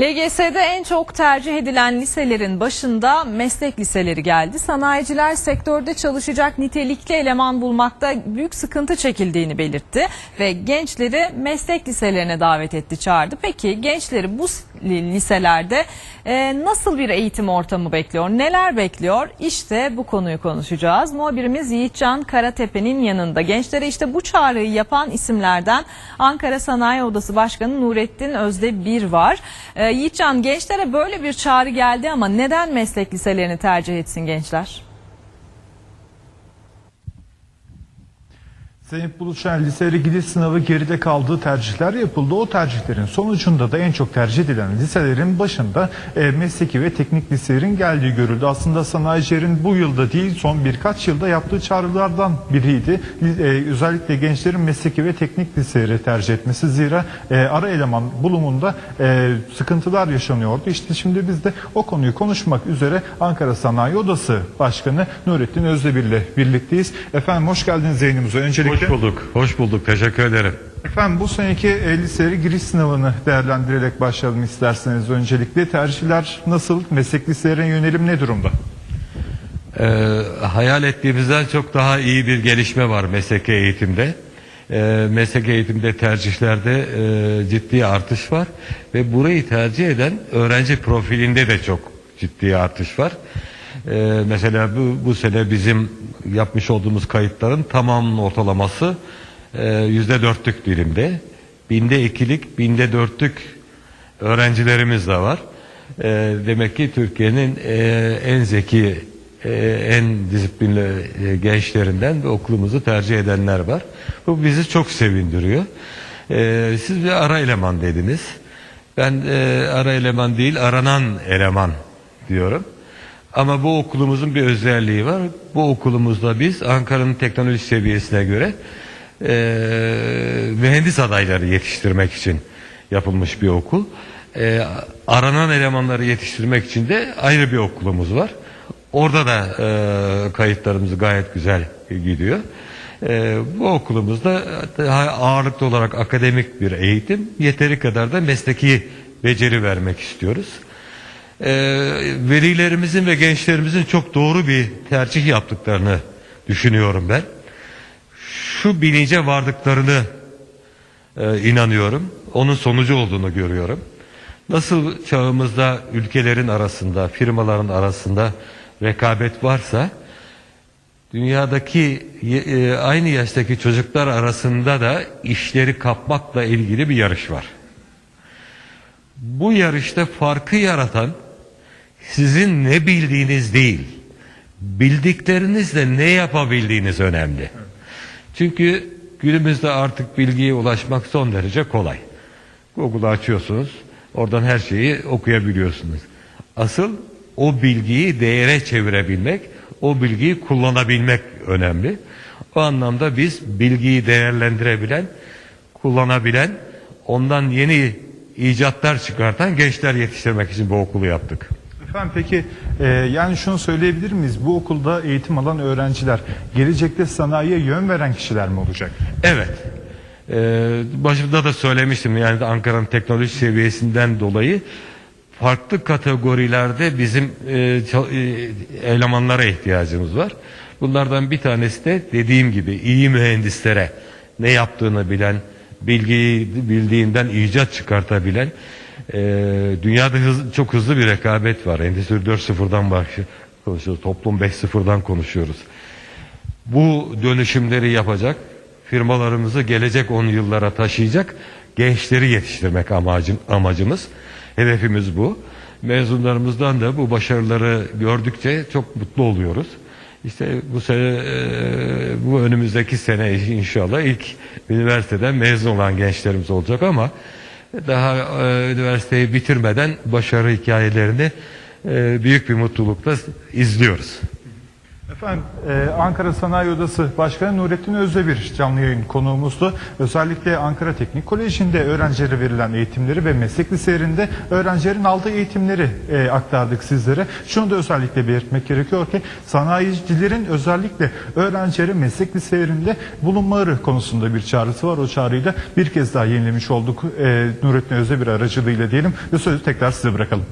LGS'de en çok tercih edilen liselerin başında meslek liseleri geldi. Sanayiciler sektörde çalışacak nitelikli eleman bulmakta büyük sıkıntı çekildiğini belirtti ve gençleri meslek liselerine davet etti, çağırdı. Peki gençleri bu liselerde e, nasıl bir eğitim ortamı bekliyor, neler bekliyor? İşte bu konuyu konuşacağız. Muhabirimiz Yiğitcan Karatepe'nin yanında. Gençlere işte bu çağrıyı yapan isimlerden Ankara Sanayi Odası Başkanı Nurettin Özde bir var. Ee, Yiğitcan gençlere böyle bir çağrı geldi ama neden meslek liselerini tercih etsin gençler? Zeynep Buluşan liseye gidiş sınavı geride kaldığı tercihler yapıldı. O tercihlerin sonucunda da en çok tercih edilen liselerin başında e, mesleki ve teknik liselerin geldiği görüldü. Aslında sanayicilerin bu yılda değil son birkaç yılda yaptığı çağrılardan biriydi. E, özellikle gençlerin mesleki ve teknik liseleri tercih etmesi. Zira e, ara eleman bulumunda e, sıkıntılar yaşanıyordu. İşte şimdi biz de o konuyu konuşmak üzere Ankara Sanayi Odası Başkanı Nurettin Özdemir ile birlikteyiz. Efendim hoş geldiniz Zeynep'imize. Öncelikle Hoş bulduk. Hoş bulduk. Teşekkür ederim. Efendim bu seneki e, liseleri giriş sınavını değerlendirerek başlayalım isterseniz. Öncelikle tercihler nasıl? Meslek liselerine yönelim ne durumda? Ee, hayal ettiğimizden çok daha iyi bir gelişme var mesleki eğitimde. Ee, meslek eğitimde tercihlerde e, ciddi artış var ve burayı tercih eden öğrenci profilinde de çok ciddi artış var. Ee, mesela bu, bu sene bizim yapmış olduğumuz kayıtların tamamının ortalaması e, yüzde dörtlük dilimde. Binde ikilik, binde dörtlük öğrencilerimiz de var. Ee, demek ki Türkiye'nin e, en zeki, e, en disiplinli e, gençlerinden ve okulumuzu tercih edenler var. Bu bizi çok sevindiriyor. Ee, siz bir ara eleman dediniz. Ben e, ara eleman değil, aranan eleman diyorum. Ama bu okulumuzun bir özelliği var. Bu okulumuzda biz Ankara'nın teknoloji seviyesine göre e, mühendis adayları yetiştirmek için yapılmış bir okul. E, aranan elemanları yetiştirmek için de ayrı bir okulumuz var. Orada da e, kayıtlarımız gayet güzel gidiyor. E, bu okulumuzda ağırlıklı olarak akademik bir eğitim, yeteri kadar da mesleki beceri vermek istiyoruz. E, velilerimizin ve gençlerimizin çok doğru bir tercih yaptıklarını düşünüyorum ben. Şu bilince vardıklarını e, inanıyorum. Onun sonucu olduğunu görüyorum. Nasıl çağımızda ülkelerin arasında, firmaların arasında rekabet varsa dünyadaki e, aynı yaştaki çocuklar arasında da işleri kapmakla ilgili bir yarış var. Bu yarışta farkı yaratan sizin ne bildiğiniz değil, bildiklerinizle ne yapabildiğiniz önemli. Çünkü günümüzde artık bilgiye ulaşmak son derece kolay. Google'ı açıyorsunuz, oradan her şeyi okuyabiliyorsunuz. Asıl o bilgiyi değere çevirebilmek, o bilgiyi kullanabilmek önemli. O anlamda biz bilgiyi değerlendirebilen, kullanabilen, ondan yeni icatlar çıkartan gençler yetiştirmek için bu okulu yaptık. Efendim peki e, yani şunu söyleyebilir miyiz? Bu okulda eğitim alan öğrenciler gelecekte sanayiye yön veren kişiler mi olacak? Evet. Ee, başımda da söylemiştim yani Ankara'nın teknoloji seviyesinden dolayı farklı kategorilerde bizim e, e, elemanlara ihtiyacımız var. Bunlardan bir tanesi de dediğim gibi iyi mühendislere ne yaptığını bilen, bilgiyi bildiğinden icat çıkartabilen e, dünyada hız- çok hızlı bir rekabet var. Endüstri 4.0'dan başı- konuşuyoruz. Toplum 5.0'dan konuşuyoruz. Bu dönüşümleri yapacak, firmalarımızı gelecek 10 yıllara taşıyacak gençleri yetiştirmek amacım, amacımız. Hedefimiz bu. Mezunlarımızdan da bu başarıları gördükçe çok mutlu oluyoruz. İşte bu sene, e, bu önümüzdeki sene inşallah ilk üniversiteden mezun olan gençlerimiz olacak ama daha e, üniversiteyi bitirmeden başarı hikayelerini e, büyük bir mutlulukla izliyoruz. Efendim e, Ankara Sanayi Odası Başkanı Nurettin Özdemir canlı yayın konuğumuzdu. Özellikle Ankara Teknik Koleji'nde öğrencilere verilen eğitimleri ve meslek liselerinde öğrencilerin aldığı eğitimleri e, aktardık sizlere. Şunu da özellikle belirtmek gerekiyor ki sanayicilerin özellikle öğrencilerin meslek liselerinde bulunmaları konusunda bir çağrısı var. O çağrıyı da bir kez daha yenilemiş olduk e, Nurettin Özdemir aracılığıyla diyelim ve sözü tekrar size bırakalım.